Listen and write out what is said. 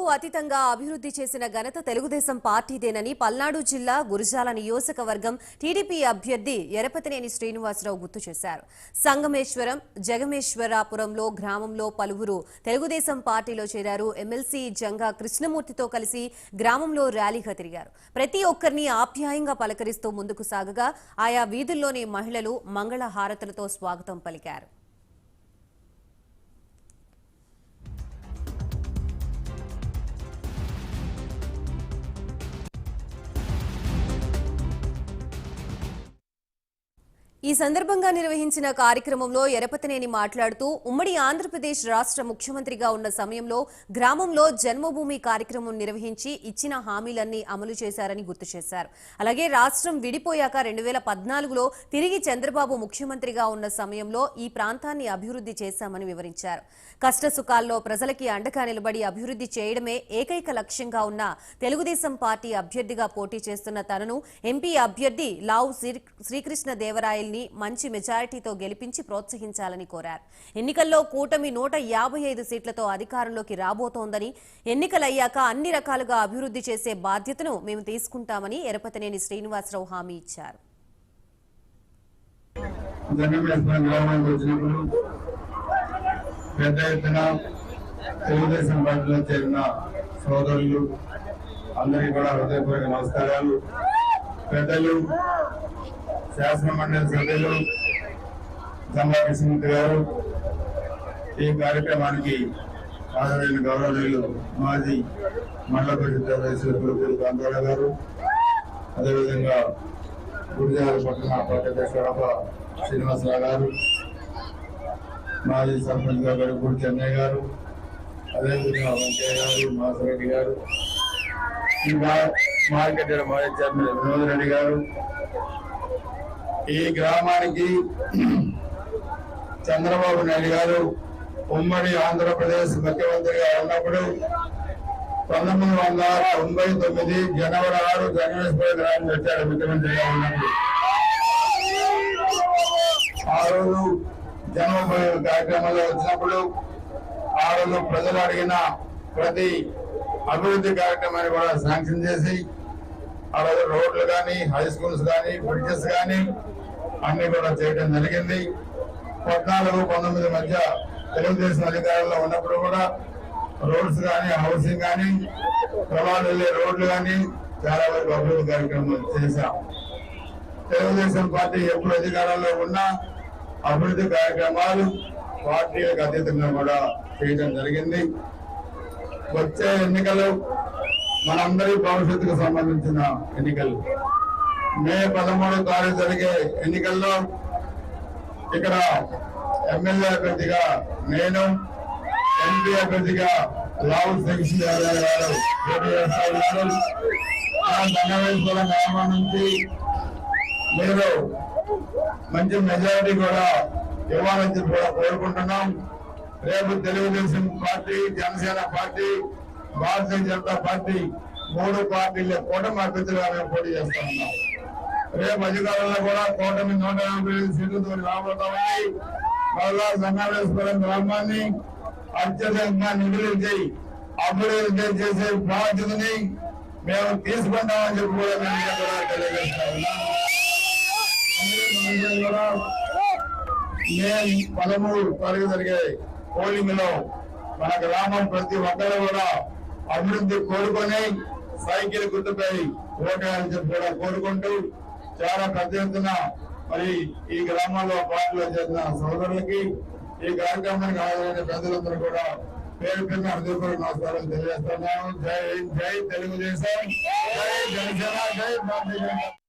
రంగులకు అతీతంగా అభివృద్ధి చేసిన ఘనత తెలుగుదేశం పార్టీదేనని పల్నాడు జిల్లా గురజాల నియోజకవర్గం టీడీపీ అభ్యర్థి ఎరపతినేని శ్రీనివాసరావు గుర్తు చేశారు. సంగమేశ్వరం జగమేశ్వరాపురంలో గ్రామంలో పలువురు తెలుగుదేశం పార్టీలో చేరారు. ఎమ్మెల్సీ జంగా కృష్ణమూర్తితో కలిసి గ్రామంలో ర్యాలీగా తిరిగారు. ప్రతి ఒక్కరిని ఆప్యాయంగా పలకరిస్తూ ముందుకు సాగగా ఆయా వీధుల్లోని మహిళలు మంగళ హారతులతో స్వాగతం పలికారు. ఈ సందర్భంగా నిర్వహించిన కార్యక్రమంలో ఎరపతినేని మాట్లాడుతూ ఉమ్మడి ఆంధ్రప్రదేశ్ రాష్ట్ర ముఖ్యమంత్రిగా ఉన్న సమయంలో గ్రామంలో జన్మభూమి కార్యక్రమం నిర్వహించి ఇచ్చిన హామీలన్నీ అమలు చేశారని గుర్తు చేశారు. అలాగే రాష్ట్రం విడిపోయాక రెండు వేల పద్నాలుగులో తిరిగి చంద్రబాబు ముఖ్యమంత్రిగా ఉన్న సమయంలో ఈ ప్రాంతాన్ని అభివృద్ధి చేశామని వివరించారు. కష్ట సుఖాల్లో ప్రజలకి అండగా నిలబడి అభివృద్ధి చేయడమే ఏకైక లక్ష్యంగా ఉన్న తెలుగుదేశం పార్టీ అభ్యర్థిగా పోటీ చేస్తున్న తనను ఎంపీ అభ్యర్థి లావు శ్రీ- దేవరాయలు దేవరాయల్ని మంచి మెజారిటీతో గెలిపించి ప్రోత్సహించాలని కోరారు. ఎన్నికల్లో కూటమి నూట యాభై ఐదు సీట్లతో అధికారంలోకి రాబోతోందని ఎన్నికలయ్యాక అన్ని రకాలుగా అభివృద్ధి చేసే బాధ్యతను మేము తీసుకుంటామని ఎరపతినేని శ్రీనివాసరావు హామీ ఇచ్చారు. పెద్ద ఎత్తున తెలుగుదేశం పార్టీలో చేరిన సోదరులు అందరికీ కూడా హృదయపూర్వక నమస్కారాలు. పెద్దలు శాసన మండలి సభ్యులు జమ్మా కృష్ణమూర్తి గారు ఈ కార్యక్రమానికి హాజరైన గౌరవనీయులు మాజీ మండల పరిషత్ సభ్యులు కాంతారావు గారు అదేవిధంగా గురిజాల పట్టణ పట్టేశ్వరప్ప శ్రీనివాసరావు గారు మాజీ సర్పంచ్ గారు గుడి చెన్నయ్య గారు అదేవిధంగా వెంకయ్య గారు మాసరెడ్డి గారు ఇంకా మార్కెట్ మాజీ చైర్మన్ వినోద్ రెడ్డి గారు ఈ గ్రామానికి చంద్రబాబు నాయుడు గారు ఉమ్మడి ఆంధ్రప్రదేశ్ ముఖ్యమంత్రిగా ఉన్నప్పుడు పంతొమ్మిది వందల తొంభై తొమ్మిది జనవరి ఆరు జగనేశ్వర గ్రామం వచ్చాడు ముఖ్యమంత్రిగా ఉన్నప్పుడు. ఆ రోజు జన్మభూమి కార్యక్రమంలో వచ్చినప్పుడు ఆ రోజు ప్రజలు అడిగిన ప్రతి అభివృద్ధి కార్యక్రమాన్ని కూడా శాంక్షన్ చేసి అలాగే రోడ్లు కానీ హై స్కూల్స్ కానీ బ్రిడ్జెస్ కానీ అన్ని కూడా చేయడం జరిగింది. పద్నాలుగు పంతొమ్మిది మధ్య తెలుగుదేశం అధికారంలో ఉన్నప్పుడు కూడా రోడ్స్ కానీ హౌసింగ్ కానీ ప్రమాదం వెళ్ళే రోడ్లు కానీ చాలా వరకు అభివృద్ధి కార్యక్రమాలు చేశాం. తెలుగుదేశం పార్టీ ఎప్పుడు అధికారంలో ఉన్నా అభివృద్ధి కార్యక్రమాలు పార్టీలకు అతీతంగా కూడా చేయడం జరిగింది. వచ్చే ఎన్నికలు మనందరి భవిష్యత్తుకు సంబంధించిన ఎన్నికలు. మే పదమూడో తారీఖు జరిగే ఎన్నికల్లో ఇక్కడ ఎమ్మెల్యే అభ్యర్థిగా నేను ఎంపీ అభ్యర్థిగా రాహుల్ సింగ్ యాదవ్ గారు పోటీ చేస్తా ఉన్నారు. గ్రామం నుంచి మీరు మంచి మెజారిటీ కూడా ఇవ్వాలని చెప్పి కూడా కోరుకుంటున్నాం. రేపు Telugu Desam party Janasena party Bharatiya Janata party మూడు పార్టీల కూటమి అభ్యర్థులుగా మేము పోటీ చేస్తా ఉన్నాం. రేపు అధికారంలో కూడా కూటమి నూట యాభై ఐదు సీట్లతో రాబోతామని మళ్ళా సంగాళేశ్వరం గ్రామాన్ని అత్యధికంగా నిధులించి అభివృద్ధి చేసే బాధ్యతని మేము తీసుకుంటామని చెప్పి కూడా మేము కూడా తెలియజేస్తా ఉన్నాం. మే పదమూడు తారీఖు జరిగే పోలింగ్లో మన గ్రామం ప్రతి ఒక్కరు కూడా అభివృద్ధి కోరుకొని సైకిల్ గుర్తుపై ఓటేయాలని చెప్పి కూడా కోరుకుంటూ చాలా పెద్ద ఎత్తున మరి ఈ గ్రామంలో పార్టీలో చేసిన సోదరులకి ఈ కార్యక్రమానికి హాజరైన పెద్దలందరూ కూడా పేరు పేరున హృదయపూర్వక నమస్కారం తెలియజేస్తున్నాను. జై జై తెలుగుదేశం జై జనసేన జై భారతీయ జనతా